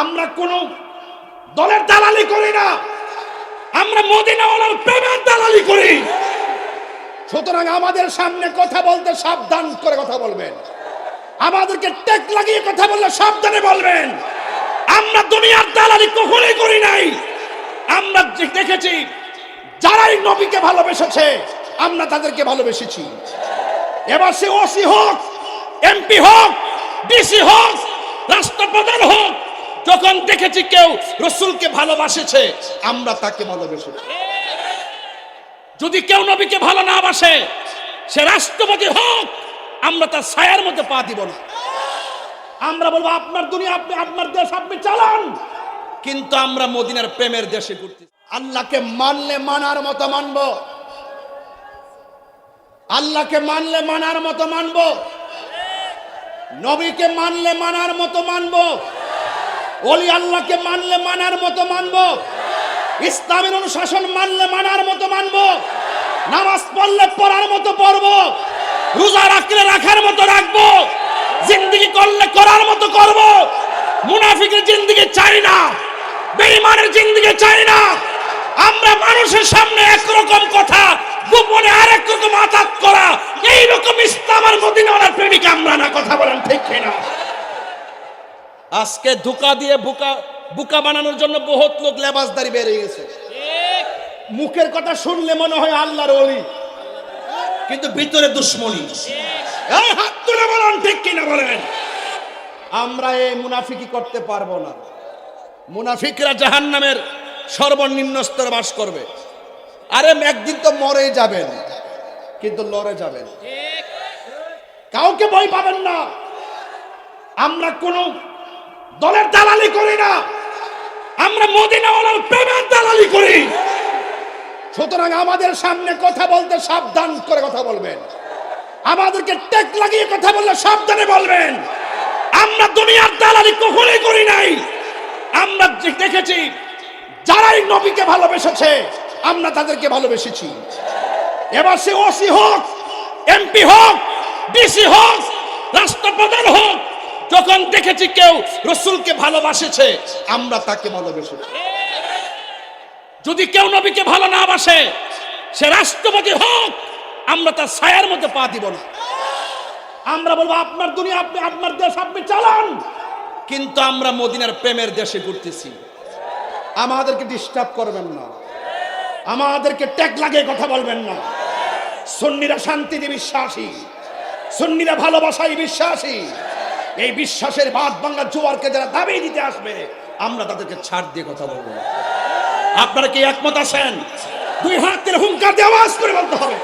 আমরা কোন দলের দালালি করি না। আমরা মদিনাওয়ালার প্রেমের দালালি করি। সুতরাং আমাদের সামনে কথা বলতে সাবধান করে কথা বলবেন। আমাদেরকে টেক লাগিয়ে কথা বললে সাবধানে বলবেন। আমরা দুনিয়ার দালালি কখনোই করি নাই। আমরা দেখেছি, যারাই নবীকে ভালোবেসেছে, আমরা তাদেরকে ভালোবেসেছি। এবার সে ওসি হোক, এমপি হোক, ডিসি হোক, রাষ্ট্রপ্রধান হোক যখন দেখেছি কেউ রসুলকে ভালোবাসেছে, আমরা তাকে ভালোবেসেছি যদি কেউ নবীকে ভালো না বাসে, সে রাষ্ট্রপতি হোক, আমরা তার ছায়ার মধ্যে পা দিব না। আমরা বলব, আপনার দুনিয়া, আপনি, আপনার দেশ, আপনি চালান। কিন্তু আমরা মদিনার প্রেমের দেশে ঘুরতে আল্লাহকে মানলে মানার মতো মানবো। আল্লাহকে মানলে মানার মতো মানবো। নবীকে মানলে মানার মতো মানবো। ওলি আল্লাহকে মানলে মানার মতো মানবো। ইসলামের অনুশাসন মানলে মানার মতো মানবো। নামাজ পড়লে পড়ার মতো পড়ব। রোজা রাখলে রাখার মতো রাখব। জিন্দিগি করলে করার মতো করব। মুনাফিকের জিন্দিগি চাই না। বেঈমানের জিন্দিগি চাই না। আমরা মানুষের সামনে একরকম কথা, গোপনে আরেক রকম আঘাত করা, এইরকম ইসলাম আর মদিনাওয়ালার প্রেমিকা আমরা না। কথা বলেন ঠিক কিনা? আজকে ধোকা দিয়ে বুকা বুকা বানানোর জন্য বহুত লোক লেবাসদারি বেড়ে গেছে। মুখের কথা শুনলে মনে হয় আল্লাহর অলি কিন্তু ভিতরে দুশ্মনী। এই হাত তুলে বলেন ঠিক কিনা বলেন? আমরা এই মুনাফিকি করতে পারব না। মুনাফিকরা জাহান্নামের সর্বনিম্ন স্তরে বাস করবে। আরে একদিন তো মরে যাবেন কিন্তু লড়ে যাবেন। কাউকে ভয় পাবেন না। আমরা কোন দলের দালালি করি না। আমরা মদিনাওয়ালার প্রেমের দালালি করি। সুতরাং আমাদের সামনে কথা বলতে সাবধান করে কথা বলবেন। আমাদেরকে টেক লাগিয়ে কথা বললে সাবধানে বলবেন। আমরা দুনিয়ার দালালি কখনোই করি নাই। আমরা দেখেছি, যারাই নবীকে ভালোবেসেছে, আমরা তাদেরকে ভালোবেসেছি। এবার সে ওসি হোক, এমপি হোক, ডিসি হোক, রাষ্ট্রপ্রধান হোক যখন দেখেছি কেউ রসুলকে ভালোবাসেছে, আমরা তাকে ভালোবেসেছি যদি কেউ নবীকে ভালো না বাসে, সে রাষ্ট্রপতি হোক, আমরা তার ছায়ার মধ্যে পা দিব না। আমরা বলব, আপনার দুনিয়া, আপনি, আপনার দেশ, আপনি চালান। কিন্তু আমরা মদিনার প্রেমের দেশে ঘুরতেছি। আমাদেরকে ডিস্টার্ব করবেন না। আমাদেরকে ট্যাগ লাগিয়ে কথা বলবেন না। সুন্নিরা শান্তিতে বিশ্বাসী। সুন্নিরা ভালোবাসায় বিশ্বাসী। এই বিশ্বাসের বাদ বাংলা জোয়ারকে যারা দাবি দিতে আসবে, আমরা তাদেরকে ছাড় দিয়ে কথা বলব। আপনারা কি একমত আছেন? দুই হাতের হুঙ্কার দিয়ে আওয়াজ করে বলতে হবে।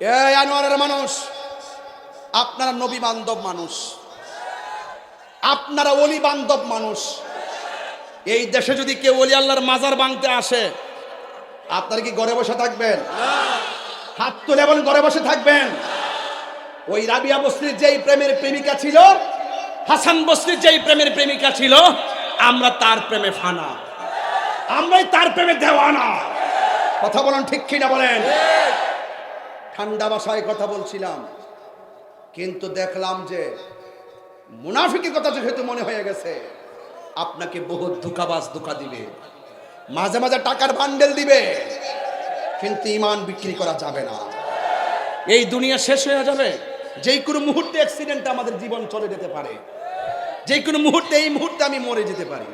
এই আনোয়ারের মানুষ, আপনারা নবী বান্ধব মানুষ, আপনারা অলি বান্ধব মানুষ। এই দেশে যদি কেউ অলি আল্লাহর মাজার বাঁধতে আসে, আপনারা কি ঘরে বসে থাকবেন? হাত তুলে বলেন, ঘরে বসে থাকবেন। ওই রাবিয়া বস্তির যেই প্রেমের প্রেমিকা ছিল, হাসান বস্তির যেই প্রেমের প্রেমিকা ছিল, আমরা তার প্রেমে ফানা। আমরাই তার প্রেমে দেওয়ানা। কথা বলেন ঠিক কিনা বলেন? ঠান্ডা ভাষায় কথা বলছিলাম। কিন্তু দেখলাম যে মুনাফিকের কথা যেহেতু মনে হয়ে গেছে, আপনাকে বহুত ধোকাবাজ ধোকা দিবে। মাঝে মাঝে টাকার বান্ডেল দিবে, কিন্তু ইমান বিক্রি করা যাবে না। এই দুনিয়া শেষ হয়ে যাবে। যেই কোনো মুহূর্তে অ্যাক্সিডেন্ট আমাদের জীবন চলে যেতে পারে। যে কোনো মুহূর্তে এই মুহূর্তে আমি মরে যেতে পারি।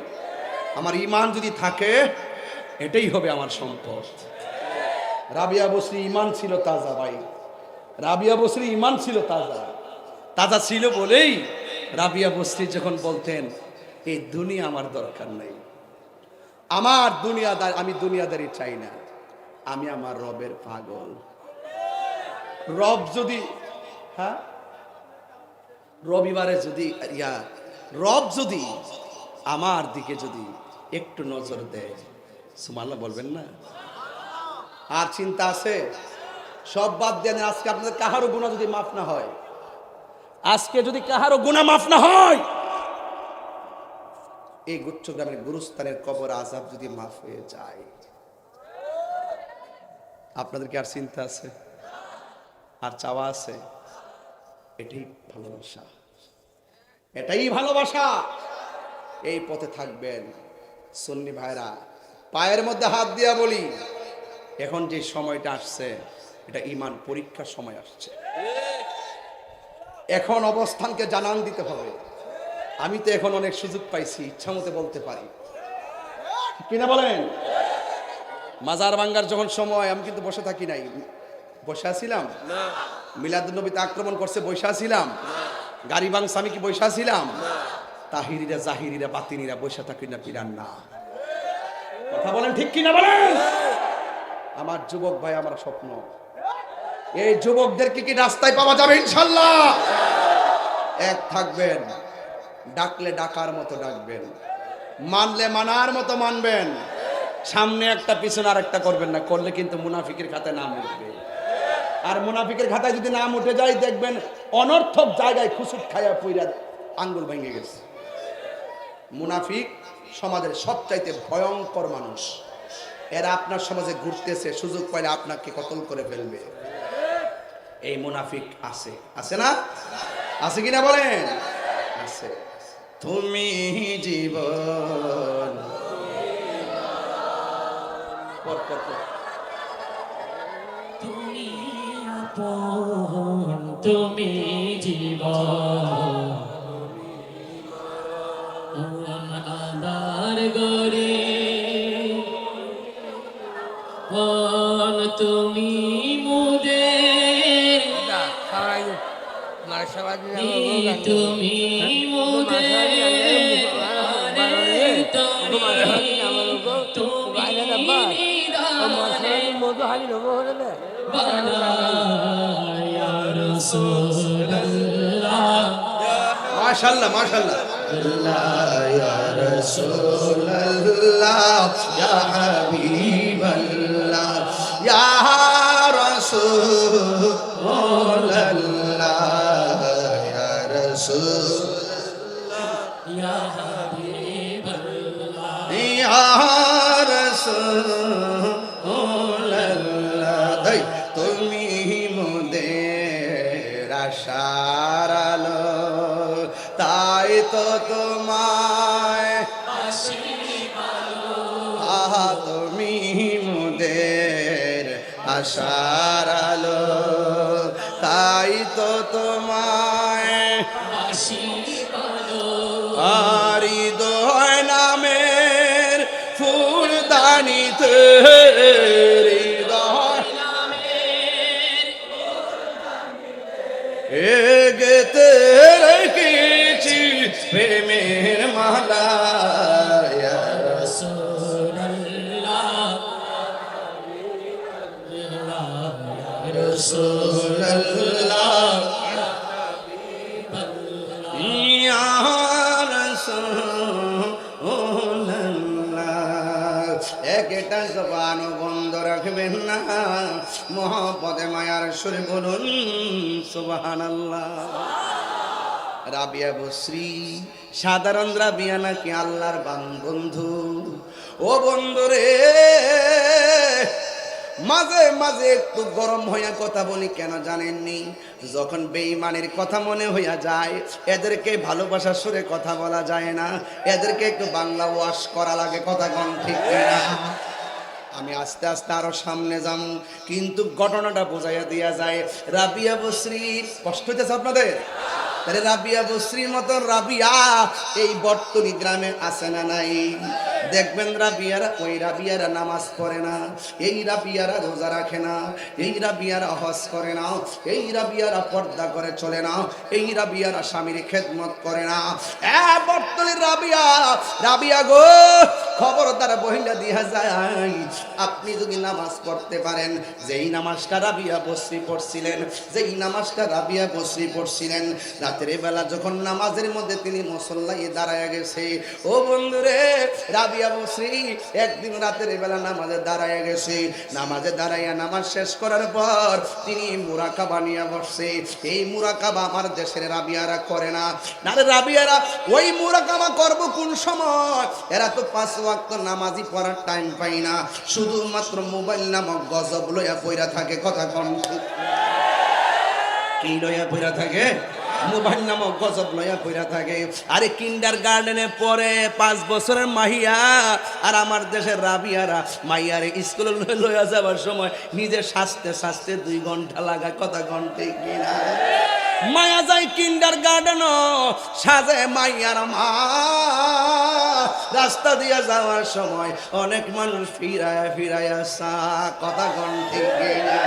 আমার ইমান যদি থাকে, এটাই হবে আমার সম্পদ। রাবিয়া বসরি ইমান ছিল তাজা ভাই। রাবিয়া বসরি ইমান ছিল তাজা। তাজা ছিল বলেই রাবিয়া বসরি যখন বলতেন, এই দুনিয়া আমার দরকার নাই। আমার দুনিয়াদার, আমি দুনিয়াদারি চাই না। আমি আমার রবের পাগল। রব যদি হ্যাঁ? রবিবারে যদি, ইয়া, রব যদি আমার দিকে যদি একটু নজর দেয় সুমাল্লা বলবেন না? আর চিন্তা আছে? সব বাদ দেন আজকে আপনাদের কাহারও গুণা যদি মাফ না হয়? আজকে যদি কাহারও গুণা মাফ না হয়? এই গুচ্ছ গ্রামের গুরুস্থানের কবর আজাব যদি মাফ হয়ে যায়। আপনাদের কি আর চিন্তা আছে? আর চাওয়া আছে? এটাই ভালোবাসা। এটাই ভালোবাসা। এই পথে থাকবেন। সন্নি ভাইরা, পায়ের মধ্যে হাত দিয়া বলি। এখন যে সময়টা আসছে এটা ইমান পরীক্ষার সময় আসছে। এখন অবস্থানকে জানান দিতে হবে। আমি তো এখন অনেক সুযোগ পাইছি ইচ্ছা মতো বলতে পারি। কিনা বলেন? মাজার ভাঙ্গার যখন সময় আমি কিন্তু বসে থাকি নাই। বসে আছিলাম? মিলাদুলনবীতে আক্রমণ করছে বসে আছিলাম। গাড়ি বাংস আমি কি বসে আছিলাম? তাহিরিরা জাহিরিরা বাতিনিরা বসে থাকি না পিরান না। কথা বলেন ঠিক কিনা বলেন? আমার যুবক ভাই আমার স্বপ্ন। এই যুবকদেরকে কি রাস্তায় পাওয়া যাবে ইনশাল্লাহ? এক থাকবেন, ডাকলে ডাকার মতো ডাকবেন, মানলে মানার মতো মানবেন। সামনে একটা, পিছনে আর একটা করবেন না, করলে কিন্তু মুনাফিকের খাতায় নাম উঠবে। আর মুনাফিকের খাতায় যদি নাম উঠে যায়, দেখবেন অনর্থক জায়গায় খুশুট খাইয়া পইরা আঙ্গুল ভেঙে গেছে। মুনাফিক সমাজের সবচাইতে ভয়ঙ্কর মানুষ। এরা আপনার সমাজে ঘুরতেছে, সুযোগ পাইলে আপনাকে কতল করে ফেলবে। এই মুনাফিক আছে। আছে না? আছে কিনা বলেন? আছে। তুমি জীবন। তুমি জীবন। তুমি মুদের তুমি মুদের তুমি মাশাল্লাহ মাশাল্লাহ ইয়া রাসূলুল্লাহ। ইয়া হাবিবাল্লাহ রাসূলুল্লাহ ইয়া আশার আলো তাই তো তোমায় আর নামের ফুলদানিতে এগেতে রেখেছি প্রেমের মালা মহাপদে মায়ার সুরে বলুন, সুবহানাল্লাহ। রাবিয়া বশ্রী সাধারণ রাবিয়া নাকি আল্লাহর বান বন্ধু ও বন্ধু রে মাঝে মাঝে একটু গরম হইয়া কথা বলি, কেন জানেননি? যখন বেঈমানের কথা মনে হইয়া যায়, এদেরকে ভালোবাসার সুরে কথা বলা যায় না। এদেরকে একটু বাংলা ওয়াশ করা লাগে, কথা কন ঠিক কিনা? আমি আস্তে আস্তে আরও সামনে যাম, কিন্তু ঘটনাটা বোঝাইয়া দিয়া যায়, রাবিয়া বশ্রী কষ্ট হইতেছে আপনাদের? তাহলে রাবিয়া বশ্রীর মতো রাবিয়া এই বর্তনী গ্রামে আসে না নাই? দেখবেন রাবিয়ারা ওই রাবিয়ারা নামাজ পড়ে না, এই রাবিয়ারা রোজা রাখে না, এই রাবিয়ারা হজ করে না, এই রাবিয়ারা পর্দা করে চলে না, এই রাবিয়ারা স্বামীর খেদমত করে না। বর্তমানে রাবিয়া রাবিয়া গো বহিলা দিয়া যায়। আপনি যদি নামাজ পড়তে পারেন, যেই নামাজটা রাবিয়া বসরি পড়ছিলেন, যেই নামাজটা রাবিয়া বসরি পড়ছিলেন, রাতের বেলা যখন নামাজের মধ্যে তিনি মুসল্লাই দাঁড়ায় গেছে, ও বন্ধুরে, রাবিয়া বসরি একদিন রাতের বেলা নামাজে দাঁড়ায় গেছে। নামাজে দাঁড়াইয়া নামাজ শেষ করার পর তিনি মুরাকাবা নিয়ে বসছে। এই মুরাকাবা আমার দেশের রাবিয়ারা করে না। নারে রাবিয়ারা, ওই মুরাকাবা করব কোন সময়? এরা তো পাঁচ ওয়াক্ত নামাজই পড়ার টাইম পাই না। শুধুমাত্র মোবাইল নামক গজব লইয়া পইরা থাকে, কথা কম কি লইয়া পইরা থাকে? মোবাইল নামক গজব লইয়া পইরা থাকে। আরে কিন্ডার গার্ডেনে পড়ে পাঁচ বছরের মাহিয়া আর আমার দেশের রাবিয়ারা মাইয়ারে স্কুলে লইয়া যাবার সময় নিজে সাজতে সাজতে দুই ঘণ্টা লাগায়। কথা ঘন্টে কিনা? মায়া যায় কিন্ডার গার্ডেন সাজে মাইয়ার মা। রাস্তা দিয়া যাওয়ার সময় অনেক মানুষ ফিরায় ফিরায় আসা। কথা ঘন্টে কিনা?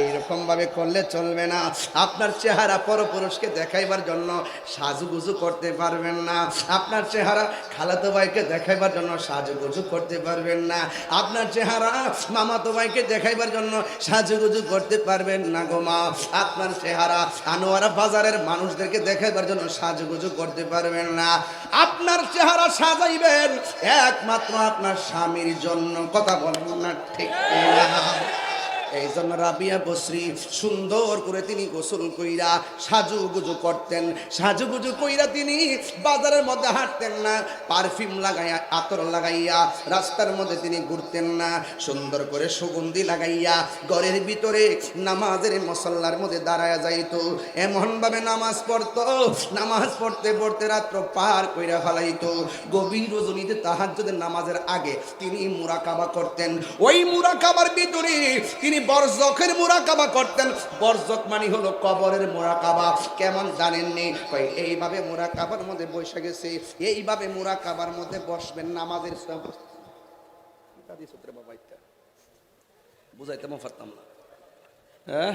এইরকম ভাবে করলে চলবে না। আপনার চেহারা পরপুরুষকে দেখাইবার জন্য সাজুগুজু করতে পারবেন না। আপনার চেহারা খালাতো ভাইকে দেখাইবার জন্য সাজুগুজু করতে পারবেন না। আপনার চেহারা মামাতো ভাইকে দেখাইবার জন্য সাজুগুজু করতে পারবেন না গো মা। আপনার চেহারা আনোয়ারা বাজারের মানুষদেরকে দেখাইবার জন্য সাজুগুজু করতে পারবেন না। আপনার চেহারা সাজাইবেন, একমাত্র আপনার স্বামীর জন্য। কথা বলেন না, ঠিক না এই জন্য রাবিয়া বসরি সুন্দর করে তিনি গোসল কইরা সাজুগুজু করতেন। সাজুগুজু কইরা তিনি বাজারের মধ্যে হাঁটতেন না, পারফিউম লাগাইয়া, আতর লাগাইয়া রাস্তার মধ্যে তিনি ঘুরতেন না। সুন্দর করে সুগন্ধি লাগাইয়া ঘরের ভিতরে নামাজের মশল্লার মধ্যে দাঁড়ায়া যাইতো। এমনভাবে নামাজ পড়তো, নামাজ পড়তে পড়তে রাত্র পার কইরা ফেলাইতো। গভীর রজনীতে তাহার যদি নামাজের আগে তিনি মুরাকাবা করতেন। ওই মুরাকাবার ভিতরে তিনি বরজখের মুরাকাবা করতেন। বরজক মানে হলো কবরের মুরাকাবা। কেমন জানেননি? কই এইভাবে মুরাকাবার মধ্যে বসে গেছে। এইভাবে মুরাকাবার মধ্যে বসবেন। বুঝাইতে পারতাম না। হ্যাঁ?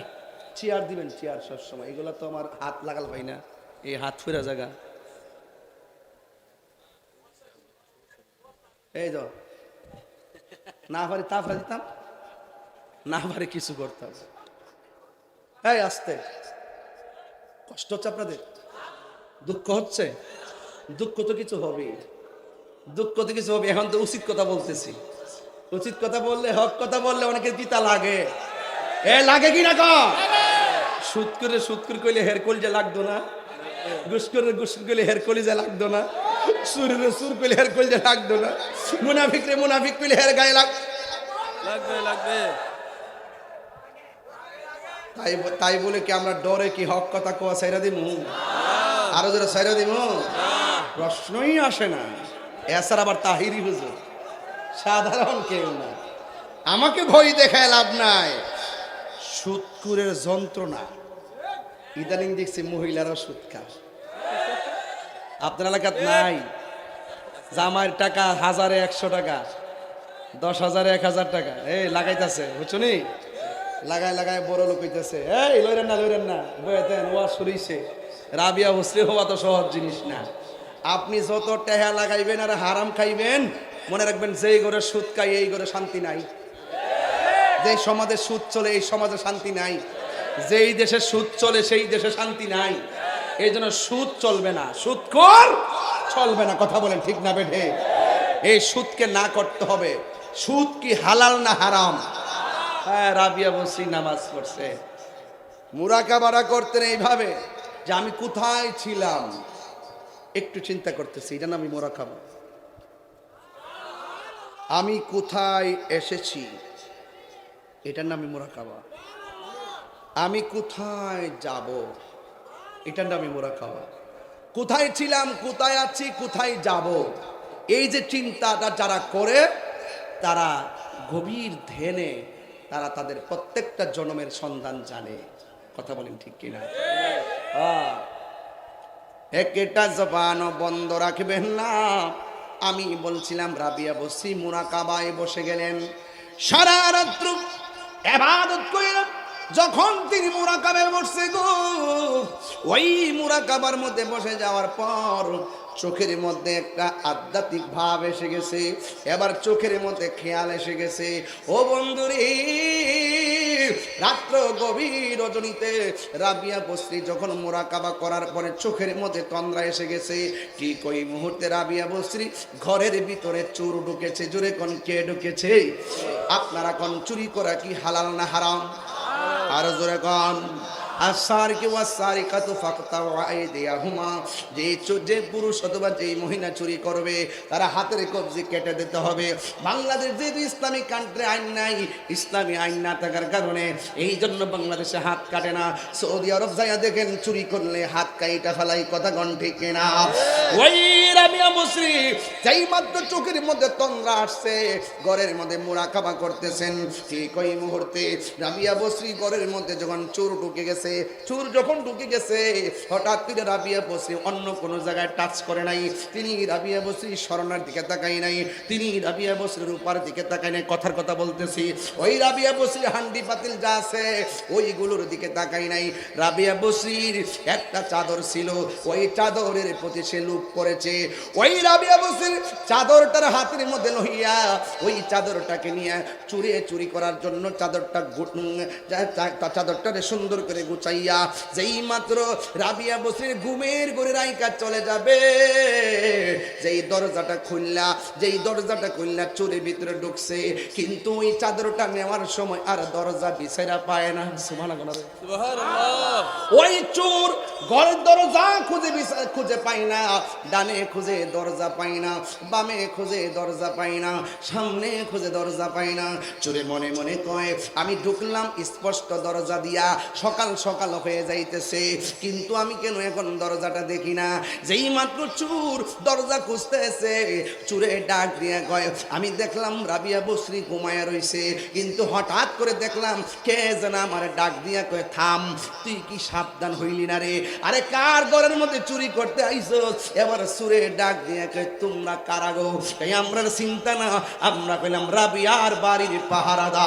চেয়ার দিবেন, চেয়ার সবসময়। এগুলো তো আমার হাত লাগাল ভাই না। এই হাত ফেরা জায়গা। এই যাও। না পারি তা দিতাম। না পারে কিছু করতাম এই আসতে। কষ্ট হচ্ছে আপনাদের? দুঃখ হচ্ছে? দুঃখ তো কিছু হবে দুঃখ তো কিছু হবে এখন তো উচিত কথা বলতেছি। উচিত কথা বললে, হক কথা বললে অনেকের পিতা লাগে। এ লাগে কি না সুদ করে সুদ করে কইলে হের কলিজা লাগতো না। ঘুষ করে ঘুষ করলে হের কলিজা লাগতো না। সুরের সুর কইলে হের কলিজা লাগতো না। মুনাফিক রে মুনাফিক কইলে হের গায়ে লাগ লাগবে লাগবে। তাই তাই বলে কি আমরা ডরে কি হক কথা কোয়া সাইরা দিমু? আরও যারা সাইরা দিমু? প্রশ্নই আসে না। এসার আবার তাহিরি হুজুর। সাধারণ কেউ না। আমাকে ভয় দেখায় লাভ নাই। সুৎকুরের যন্ত্রণা। ইদানিং দেখছি মহিলারা সুদ আপনার এলাকাত নাই। জামাইয়ের টাকা হাজারে একশো টাকা, দশ হাজারে এক হাজার টাকা। এই, লাগাইতেছে। বুঝছনি লাগাই লাগায় বড় লোক হইতেছে। এই, লইরেন না লইরেন না। বয়েতেন ওয়া শুরিছে রাবিয়া হুসরি হওয়া তো সহজ জিনিস না। আপনি যত টেহা লাগাইবেন আর হারাম খাইবেন, মনে রাখবেন যেই ঘরে সুদ খাই এই ঘরে শান্তি নাই। যে সমাজে সুদ চলে, এই সমাজে শান্তি নাই। যেই দেশে সুদ চলে, সেই দেশে শান্তি নাই। এই জন্য সুদ চলবে না। সুদ কর, চলবে না। কথা বলেন ঠিক না বেঠে। এই সুদকে না করতে হবে। সুদ কি হালাল না হারাম? হ্যাঁ রাবিয়া বসি নামাজ পড়ছে। মুরাকাবারা করতেন এইভাবে যে আমি কোথায় ছিলাম? একটু চিন্তা করতেছি, এটা আমি মোরাকাবা। আমি কোথায় এসেছি? এটার নামই মোরাকাবা। আমি কোথায় যাব? এটার নামই মোরাকাবা। কোথায় ছিলাম, কোথায় আছি, কোথায় যাব? এই যে চিন্তাটা যারা করে, তারা গভীর ধ্যানে তারা তাদের প্রত্যেকটা জন্মের সন্ধান জানে। কথা বলেন ঠিক কিনা? হ্যাঁ। একটা জবানও বন্ধ রাখবেন না। আমি বলছিলাম রাবিয়া বসি মুরাকাবায় বসে গেলেন। সারা রাত্র এবাদত কইলাম যখন তিনি মুরাকাবায় বসছে গো ওই মুরাকাবার মধ্যে বসে যাওয়ার পর চোখের মধ্যে একটা আধ্যাত্মিক ভাব এসে গেছে। এবার চোখের মধ্যে খেয়াল এসে গেছে। ও বন্ধুরে, রাত্র গভীর রজনীতে রাবিয়া বস্রি যখন মোরাকাবা করার পরে চোখের মধ্যে তন্দ্রা এসে গেছে, ঠিক ওই মুহূর্তে রাবিয়া বস্রি ঘরের ভিতরে চোর ঢুকেছে, জোরে কোন কে ঢুকেছে? আপনারা কোন চুরি করা কি হালাল না হারাম? আর জোরে কোন। আইদিয়াহুমা। যে পুরুষ মহিলা চুরি করবে, তারা হাতের কেটে দিতে হবে। বাংলাদেশ ইসলামিক দেখেন, চুরি করলে হাত কাইটা ফেলাই কথা গণ ঠিক না ওই রামিয়া মাত্র চোখের মধ্যে তন্দ্রা আসছে, ঘরের মধ্যে মোরাকাবা করতেছেন। ঠিক ওই মুহূর্তে রাবিয়া বসরি ঘরের মধ্যে যখন চোর ঢুকে গেছে চোর যখন ঢুকে গেছে, হঠাৎ করে রাবিয়া বসরি অন্য কোনো জায়গায় টাচ করে নাই। তিনি রাবিয়া বসরি স্মরণার দিকে তাকাই নাই, তিনি রাবিয়া বসরির উপর দিকে তাকাই নাই, কথার কথা বলতেছি। ওই রাবিয়া বসরি হান্ডি পাতিল যা আছে, ওইগুলোর দিকে তাকাই নাই। রাবিয়া বসরির একটা চাদর ছিল, ওই চাদরের প্রতি সে লুপ করেছে। ওই রাবিয়া বসরির চাদরটার হাতের মধ্যে লইয়া, ওই চাদরটাকে নিয়ে চুরে চুরি করার জন্য চাদরটা চাদরটারে সুন্দর করে গুছাইয়া যেই মাত্র রাবিয়া বসরির ঘুমের ঘরে রাইকা চলে যাবে যেই দরজাটা খুললা যেই দরজাটা খুললা চুরের ভিতরে ঢুকছে কিন্তু ওই চাদরটা নেওয়ার সময় আর দরজা বিছাইরা পায় না। ওই চোর ঘরের দরজা খুঁজে খুঁজে পাই না ডানে খুঁজে দরজা পাই না বামে খুঁজে দরজা পাই না সামনে খুঁজে দরজা পাই না। চোরে মনে মনে কয় আমি ঢুকলাম স্পষ্ট দরজা দিয়া সকাল সকাল হয়ে যাইতেছে। কিন্তু আমি কেন এখন দরজাটা দেখি না? যেই মাত্র চুর দরজা খুঁজতেছে চুরে ডাক দিয়ে কয়, আমি দেখলাম রাবিয়া বসরি ঘুমায়া রইছে। কিন্তু হঠাৎ করে দেখলাম কে যেন আমার ডাক দিয়া কয়, থাম, তুই কি সাবধান হইলি না রে? আরে কার ঘরের মধ্যে চুরি করতে আইছো এবার সুরে ডাক দিয়া কয়, তোমরা কারা গো? এই আমরা চিন্তা না, আমরা পেলাম রাবিয়ার বাড়ির পাহারাদার।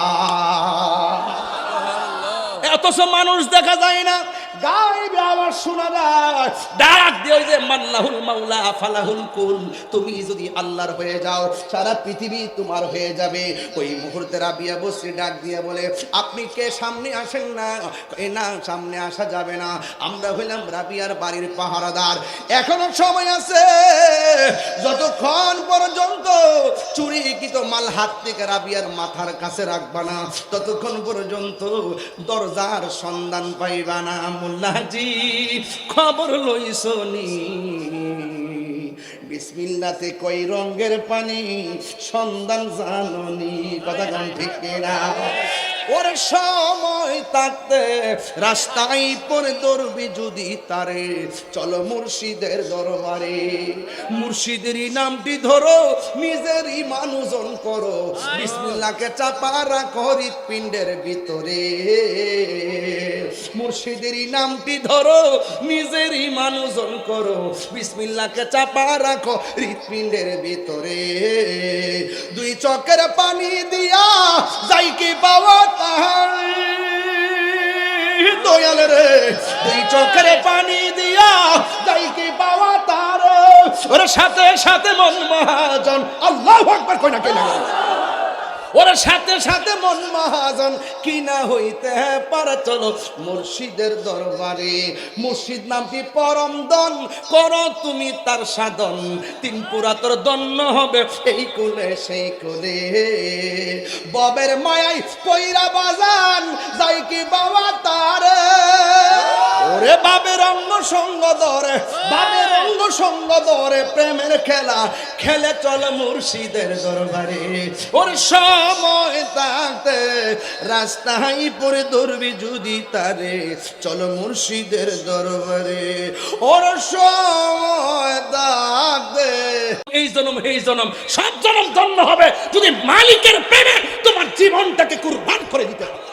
এতস মানুষ দেখা যায় না। গাইবে আবার শোনা যায়। ডাক দিয়ে ওই যে মাল্লাহুল মাওলা, ফালাহুল কুল, তুমি যদি আল্লাহর হয়ে যাও, সারা পৃথিবী তোমার হয়ে যাবে। ওই মুহূর্তে রাবিয়া বসে ডাক দিয়ে বলে, আপনি কে? সামনে আসেন না। এ না, সামনে আসা যাবে না। আমরা হইলাম রাবিয়ার বাড়ির পাহারাদার। এখনও সময় আছে। যতক্ষণ পর্যন্ত চুরিকৃত মাল হাত থেকে রাবিয়ার মাথার কাছে রাখবা না, ততক্ষণ পর্যন্ত দরজার সন্ধান পাইবা না। মোল্লাজি খবর লইসনি বিসমিল্লাতে কই রঙের পানি সন্ধান জাননি কথা গান ঠিক না ওর সময় থাকতে রাস্তায় পরে দৌড়বি যদি তারে। চলো মুর্শিদের দরবারে। মুর্শিদেরই নামটি ধরো, নিজেরই মানুষজন করো। বিসমিল্লাকে চাপা রাখো হৃৎপিণ্ডের ভিতরে। মুর্শিদেরই নামটি ধরো, নিজেরই মানুষজন করো। বিসমিল্লাকে চাপা রাখো হৃৎপিণ্ডের ভিতরে। দুই চকের পানি দিয়া যাই কি পাওয়া রে। পানি দিয়া কি পাওয়া তার? সাথে সাথে মন মহাজন, আল্লাহ আকবার কই না কে ওর সাথে সাথে মন মহাজন কি না হইতে পারে, চলো মুর্শিদের দরবারে। মুর্শিদ নামটি পরম দন করো তুমি তার সাধন। তিন পুরা তোর দন্য হবে এই কুলে, সেই কুলে। ববের মায়াই কইরা বাজান, যাই কি বাবা তারে? ওরে বাবের অঙ্গ সঙ্গ ধরে বাবের অঙ্গ সঙ্গ ধরে প্রেমের খেলা খেলে চল মুর্শিদের দরবারে। ওর সময় থাকতে রাস্তায় পরে ধরবি যদি তারে চলো মুর্শিদের দরবারে। ওর সময় থাকতে এই জনম এই জনম সব জনম ধন্য হবে। যদি মালিকের প্রেমে তোমার জীবনটাকে কুরবান করে দিতে হবে